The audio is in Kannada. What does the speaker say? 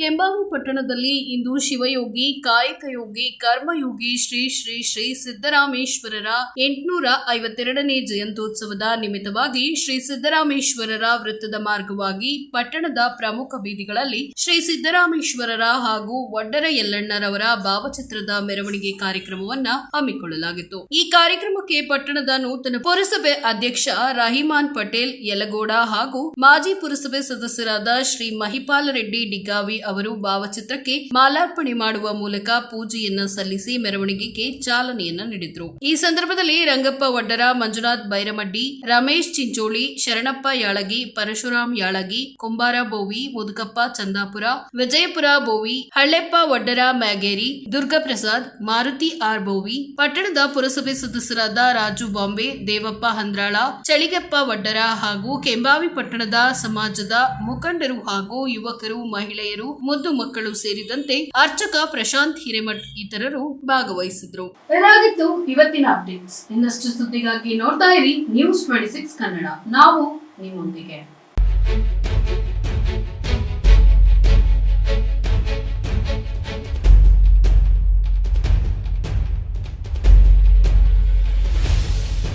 ಕೆಂಬಾವಿ ಪಟ್ಟಣದಲ್ಲಿ ಇಂದು ಶಿವಯೋಗಿ, ಕಾಯಕಯೋಗಿ, ಕರ್ಮಯೋಗಿ ಶ್ರೀ ಶ್ರೀ ಶ್ರೀ ಸಿದ್ದರಾಮೇಶ್ವರರ ಎಂಟುನೂರ ಐವತ್ತೆರಡನೇ ಜಯಂತ್ಯೋತ್ಸವದ ನಿಮಿತ್ತವಾಗಿ ಶ್ರೀ ಸಿದ್ದರಾಮೇಶ್ವರರ ವೃತ್ತದ ಮಾರ್ಗವಾಗಿ ಪಟ್ಟಣದ ಪ್ರಮುಖ ಬೀದಿಗಳಲ್ಲಿ ಶ್ರೀ ಸಿದ್ದರಾಮೇಶ್ವರರ ಹಾಗೂ ಒಡ್ಡರ ಯಲ್ಲಣ್ಣರವರ ಭಾವಚಿತ್ರದ ಮೆರವಣಿಗೆ ಕಾರ್ಯಕ್ರಮವನ್ನ ಹಮ್ಮಿಕೊಳ್ಳಲಾಗಿತ್ತು. ಈ ಕಾರ್ಯಕ್ರಮಕ್ಕೆ ಪಟ್ಟಣದ ನೂತನ ಪುರಸಭೆ ಅಧ್ಯಕ್ಷ ರಹಿಮಾನ್ ಪಟೇಲ್ ಯಲಗೋಡ ಹಾಗೂ ಮಾಜಿ ಪುರಸಭೆ ಸದಸ್ಯರಾದ ಶ್ರೀ ಮಹಿಪಾಲ ರೆಡ್ಡಿ ಡಿಗಾವಿ ಅವರು ಭಾವಚಿತ್ರಕ್ಕೆ ಮಾಲಾರ್ಪಣೆ ಮಾಡುವ ಮೂಲಕ ಪೂಜೆಯನ್ನ ಸಲ್ಲಿಸಿ ಮೆರವಣಿಗೆಗೆ ಚಾಲನೆಯನ್ನ ನೀಡಿದ್ರು. ಈ ಸಂದರ್ಭದಲ್ಲಿ ರಂಗಪ್ಪ ವಡ್ಡರ, ಮಂಜುನಾಥ್ ಬೈರಮಡ್ಡಿ, ರಮೇಶ್ ಚಿಂಚೋಳಿ, ಶರಣಪ್ಪ ಯಾಳಗಿ, ಪರಶುರಾಮ್ ಯಾಳಗಿ, ಕುಂಬಾರ ಬೋವಿ, ಮುದುಕಪ್ಪ ಚಂದಾಪುರ, ವಿಜಯಪುರ ಬೋವಿ, ಹಳ್ಳೆಪ್ಪ ವಡ್ಡರ ಮ್ಯಾಗೇರಿ, ದುರ್ಗಪ್ರಸಾದ್, ಮಾರುತಿ ಆರ್ ಬೋವಿ, ಪಟ್ಟಣದ ಪುರಸಭೆ ಸದಸ್ಯರಾದ ರಾಜು ಬಾಂಬೆ, ದೇವಪ್ಪ ಹಂದ್ರಾಳ, ಚಳಿಗಪ್ಪ ವಡ್ಡರ ಹಾಗೂ ಕೆಂಬಾವಿ ಪಟ್ಟಣದ ಸಮಾಜದ ಮುಖಂಡರು ಹಾಗೂ ಯುವಕರು, ಮಹಿಳೆಯರು ಮುದ್ದು ಮಕ್ಕಳು ಸೇರಿದಂತೆ ಅರ್ಚಕ ಪ್ರಶಾಂತ್ ಹಿರೇಮಠ್ ಇತರರು ಭಾಗವಹಿಸಿದ್ರು. ಇದಾಗಿತ್ತು ಇವತ್ತಿನ ಅಪ್ಡೇಟ್ಸ್ ಇನ್ನಷ್ಟು ಸುದ್ದಿಗಾಗಿ ನೋಡ್ತಾ ಇರಿ ನ್ಯೂಸ್ ಟ್ವೆಂಟಿ ಕನ್ನಡ. ನಾವು ನಿಮ್ಮೊಂದಿಗೆ.